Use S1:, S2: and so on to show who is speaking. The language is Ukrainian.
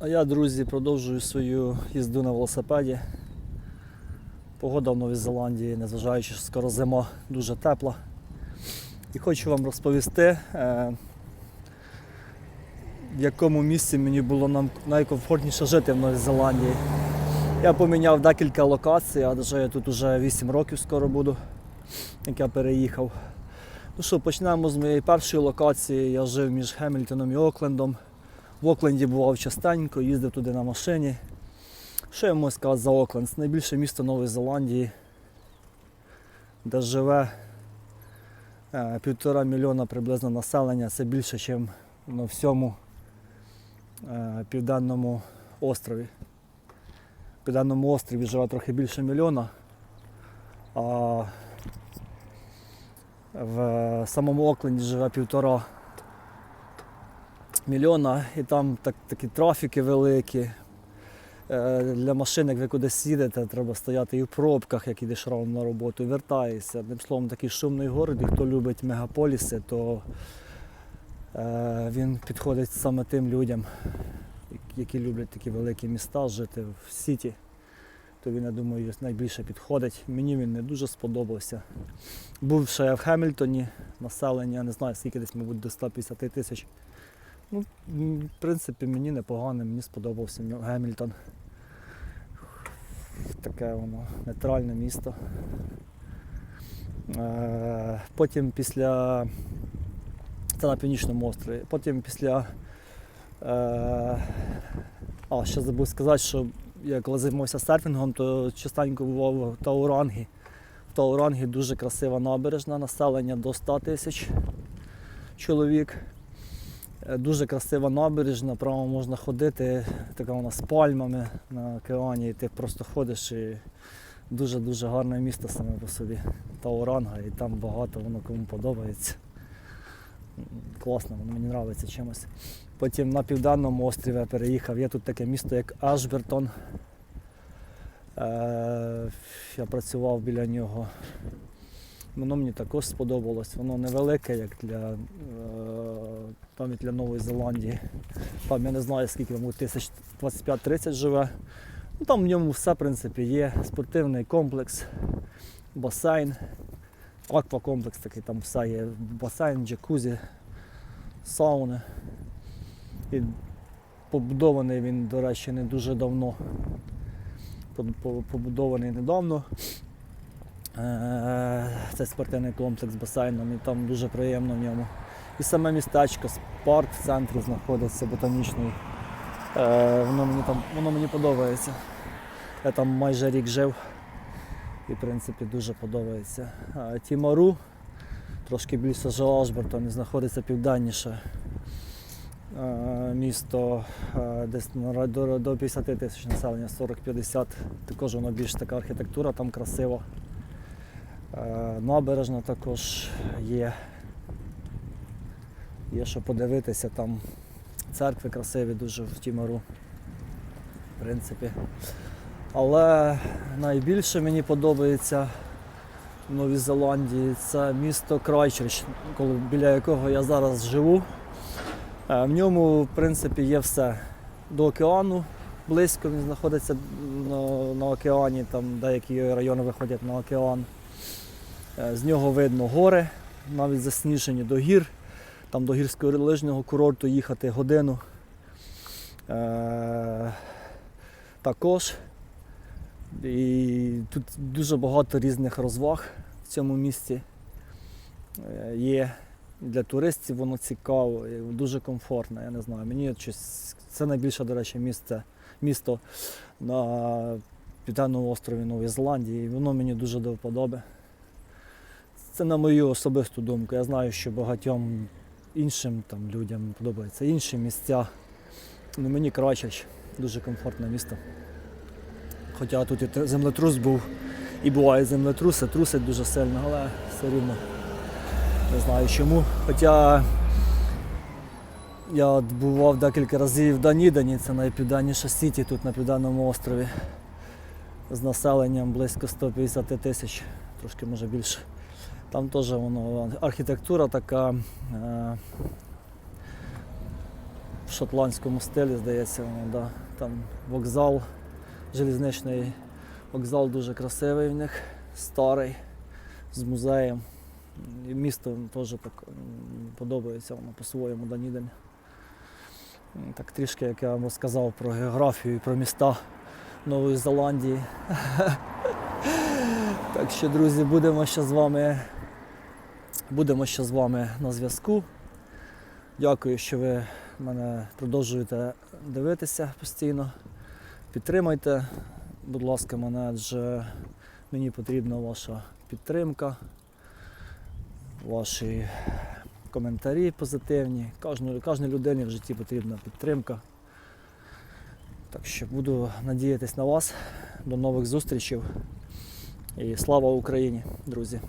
S1: А я, друзі, продовжую свою їзду на велосипеді. Погода в Новій Зеландії, незважаючи, що скоро зима дуже тепла. І хочу вам розповісти, е, в якому місці мені було найкомфортніше жити в Новій Зеландії. Я поміняв декілька локацій, адже я тут вже 8 років скоро буду, як я переїхав. Ну що, почнемо з моєї першої локації. Я жив між Гемільтоном і Оклендом. В Окленді бував частенько, їздив туди на машині. Що я можу сказати за Окленд? Це найбільше місто Нової Зеландії, де живе е, півтора мільйона приблизно населення. Це більше, ніж на всьому е, південному острові. В південному острові живе трохи більше мільйона, а в самому Окленді живе півтора мільйона, і там так, такі трафіки великі. Е, Для машин, як ви кудись їдете, треба стояти і в пробках, як ідеш рано на роботу, вертаєшся. Одним словом, такий шумний город, і хто любить мегаполіси, то е, він підходить саме тим людям, які люблять такі великі міста, жити в Сіті. То він, я думаю, найбільше підходить. Мені він не дуже сподобався. Був ще в Хемільтоні, населення, не знаю скільки десь, мабуть, до 150 тисяч. Ну, в принципі, мені непогано, мені сподобався Гемільтон. Таке воно нейтральне місто. Е, Потім після. Це на північному острові. Потім після. Е, А, ще забув сказати, що я коли займався серфінгом, то частенько бував в Таурангі. В Таурангі дуже красива набережна, населення до 100 тисяч чоловік. Е, Дуже красива набережна, прямо можна ходити, така вона з пальмами на океані, і ти просто ходиш і дуже-дуже гарне місто саме по собі. Тауранга, і там багато воно кому подобається. Класно, воно мені подобається чимось. Потім на південному острові я переїхав. Є тут таке місто, як Ашбертон. Е, я працював біля нього. Воно мені також сподобалось. Воно невелике, як для, е, там, як для Нової Зеландії. Там я не знаю, скільки йому тисяч 25-30 живе. Ну, там в ньому все в принципі є. Спортивний комплекс, басейн, аквакомплекс такий, там все є. Басейн, джакузі, сауни. І побудований він, до речі, не дуже давно. Побудований недавно. Е, Це спортивний комплекс з басейном, і там дуже приємно в ньому. І саме містечко, парк в центрі знаходиться, ботанічний. Е, Воно мені там воно мені подобається. Я там майже рік жив і в принципі дуже подобається. Е, Тімару, трошки більше і знаходиться південніше. Е, Місто е, десь до 50 тисяч населення, 40-50. Також воно більш така архітектура там красива. Е, Набережна також є. Є що подивитися, там церкви красиві дуже в Тімару. В принципі. Але найбільше мені подобається в Новій Зеландії це місто Крайчерч, біля якого я зараз живу. Е, В ньому, в принципі, є все. До океану близько, він знаходиться на, на океані, там деякі райони виходять на океан. Е, З нього видно гори, навіть засніжені до гір. Там до гірськолижного курорту їхати годину. Е, також. І тут дуже багато різних розваг в цьому місті. Е, є для туристів воно цікаво, дуже комфортно. Я не знаю. Мені щось, це найбільше, до речі, місце, місто на Південному острові Нової Зеландії. І воно мені дуже до вподоби. Це на мою особисту думку. Я знаю, що багатьом іншим там, людям подобаються інші місця. Ну, мені Крайчач дуже комфортне місто. Хоча тут і землетрус був, і буває землетруси, трусить дуже сильно, але все рівно не знаю чому. Хоча я бував декілька разів в Данідані, це найпівденніша сіті тут на південному острові. З населенням близько 150 тисяч, трошки може більше. Там теж воно архітектура така. Е, в шотландському стилі, здається, воно, да. там вокзал, залізничний вокзал дуже красивий в них, старий, з музеєм. І місто теж так подобається воно по-своєму Данідин. Так трішки, як я вам розказав про географію і про міста Нової Зеландії. Так що, друзі, будемо ще з вами. Будемо ще з вами на зв'язку. Дякую, що ви мене продовжуєте дивитися постійно. Підтримайте, будь ласка, мене, адже мені потрібна ваша підтримка, ваші коментарі позитивні. Кожну, кожній людині в житті потрібна підтримка. Так що буду надіятись на вас. До нових зустрічей. І слава Україні, друзі!